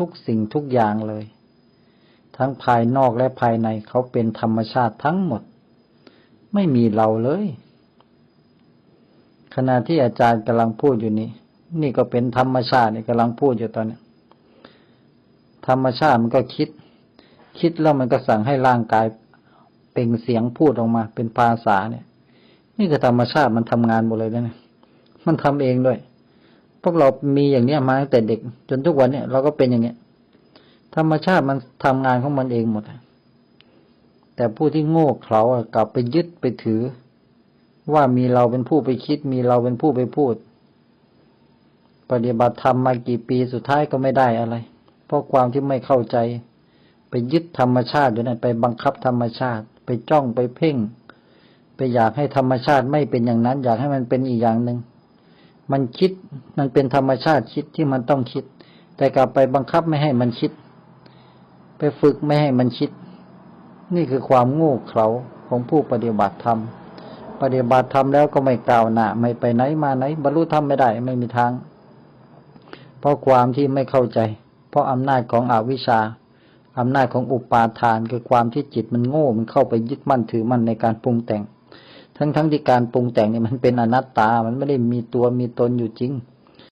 ทุกสิ่งทุกอย่างเลย ทั้งภายนอกและภายในเขาเป็นธรรมชาติทั้งหมด ไม่มีเราเลย ขณะที่อาจารย์กำลังพูดอยู่นี้ นี่ก็เป็นธรรมชาตินี่กำลังพูดอยู่ตอนนี้ธรรมชาติมันก็คิด คิดแล้วมันก็สั่งให้ร่างกายเปล่งเสียงพูดออกมา เป็นภาษาเนี่ย นี่คือธรรมชาติมันทำงานหมดเลยนะเนี่ยมันทำเองด้วย พวกเรามีอย่างเนี้ยมาตั้งแต่เด็ก จนทุกวันเนี่ยเราก็เป็นอย่างเนี้ย ธรรมชาติมันทำงานของมันเองหมดแต่ผู้ที่โง่เขลาอะกลับไปยึดไปถือ ว่ามีเราเป็นผู้ไปคิด มีเราเป็นผู้ไปพูด ปฏิบัติธรรมมากี่ปีสุดท้ายก็ไม่ได้อะไร เพราะความที่ไม่เข้าใจ ไปยึดธรรมชาติอยู่นั่นไปบังคับธรรมชาติ ไปจ้องไปเพ่ง ไปอยากให้ธรรมชาติไม่เป็นอย่างนั้น อยากให้มันเป็นอีกอย่างหนึ่ง มันคิด มันเป็นธรรมชาติคิดที่มันต้องคิด แต่กลับไปบังคับไม่ให้มันคิด ไปฝึกไม่ให้มันคิด นี่คือความโง่เขลาของผู้ปฏิบัติธรรม ปฏิบัติธรรมแล้วก็ไม่กล่าวหนาไม่ไปไหนมาไหน บรรลุธรรมไม่ได้ไม่มีทาง เพราะความที่ไม่เข้าใจ เพราะอำนาจของอวิชชาอำนาจของอุปาทานคือความที่จิตมันโง่มันเข้าไปยึดมั่นถือมั่นในการปรุงแต่ง ทั้งๆทที่การปรุงแต่งเนี่ยมันเป็นอนัตตา มันไม่ได้มีตัวมีตนอยู่จริง